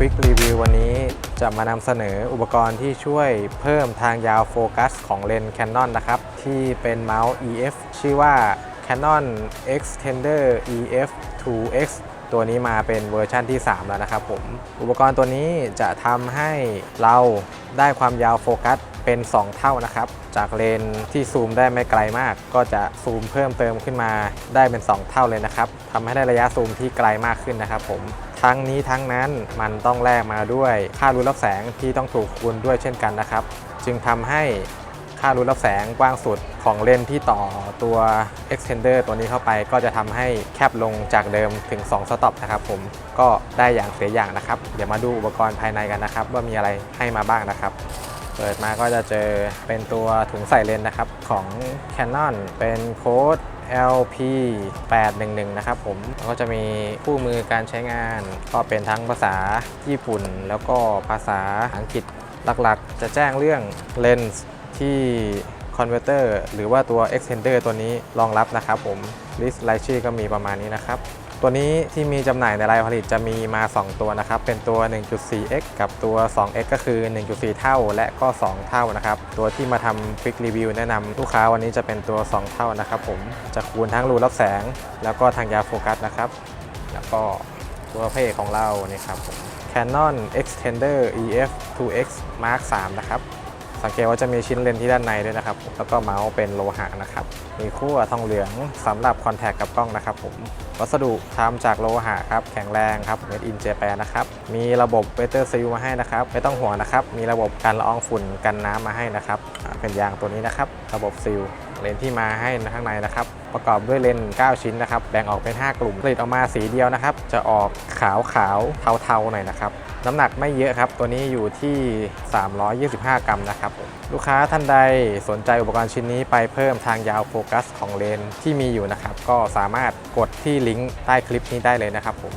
Quick Review วันนี้จะมานำเสนออุปกรณ์ที่ช่วยเพิ่มทางยาวโฟกัสของเลนส์ Canon นะครับ ที่เป็นเมาส์ EF ชื่อว่า Canon Extender EF 2X ตัวนี้มาเป็นเวอร์ชั่นที่ 3 แล้วนะครับผม อุปกรณ์ตัวนี้จะทำให้เราได้ความยาวโฟกัสเป็น 2 เท่านะครับ จากเลนที่ซูมได้ไม่ไกลมาก ก็จะซูมเพิ่มเติมขึ้นมาได้เป็น 2 เท่าเลยนะครับทำให้ได้ระยะซูมที่ไกลมากขึ้นนะครับผม ทั้งนี้ทั้งนั้นมันต้องแลกมาด้วยค่ารูรับแสงที่ต้องถูกคูณด้วยเช่นกันนะครับ จึงทำให้ค่ารูรับแสงกว้างสุดของเลนที่ต่อตัว extender ตัวนี้เข้าไปก็จะทำให้แคบลงจากเดิมถึง 2 สต็อปนะครับผมก็ได้อย่างเสียอย่างนะครับ เดี๋ยวมาดูอุปกรณ์ภายในกันนะครับ ว่ามีอะไรให้มาบ้างนะครับเปิดมาก็จะเจอเป็นตัวถุงใส่เลนนะครับ ของ Canon เป็นโค้ด LP 811นะครับผมแล้วก็จะมีคู่มือการใช้งาน ก็เป็นทั้งภาษาญี่ปุ่น แล้วก็ภาษาอังกฤษหลักๆ จะแจ้งเรื่องเลนส์ที่คอนเวอร์เตอร์หรือว่าตัว Extender ตัวนี้รองรับนะครับผมลิสต์รายชื่อก็มีประมาณนี้นะครับ ตัวนี้ที่มีจำหน่ายในรายผลิตจะมีมา 2 ตัวนะครับ เป็นตัว 1.4x กับตัว 2x ก็คือ 1.4 เท่าและก็ 2 เท่านะครับ ตัวที่มาทำ Quick Review แนะนำลูกค้าวันนี้จะเป็นตัว 2 เท่านะครับผมจะคูณทั้งรูรับแสง แล้วก็ทางยาโฟกัสนะครับ แล้วก็ตัวเพของเรานี่ครับผม Canon Extender EF 2x Mark 3นะครับ สังเกตว่าจะมีชิ้นเลนส์ที่ด้านในด้วยนะครับ แล้วก็เมาส์เป็นโลหะนะครับ มีขั้วทองเหลืองสำหรับคอนแทคกับกล้องนะครับผม วัสดุทำจากโลหะครับ แข็งแรงครับ Made in Japan นะครับ มีระบบเวเตอร์ซีลมาให้นะครับ ไม่ต้องห่วงนะครับ มีระบบการละอองฝุ่นกันน้ำมาให้นะครับ เป็นยางตัวนี้นะครับ ระบบซีลเลนที่มาให้ข้างในนะครับ ประกอบด้วยเลน 9 ชิ้นนะครับ แบ่งออกเป็น 5 กลุ่มผลิตออกมาสีเดียวนะครับ จะออกขาวขาวๆเทาๆหน่อยนะครับ น้ำหนักไม่เยอะครับ ตัวนี้อยู่ที่ 325 กรัมนะครับ ลูกค้าท่านใดสนใจอุปกรณ์ชิ้นนี้ไปเพิ่มทางยาวโฟกัสของเลนที่มีอยู่นะครับ ก็สามารถกดที่ลิงก์ใต้คลิปนี้ได้เลยนะครับผม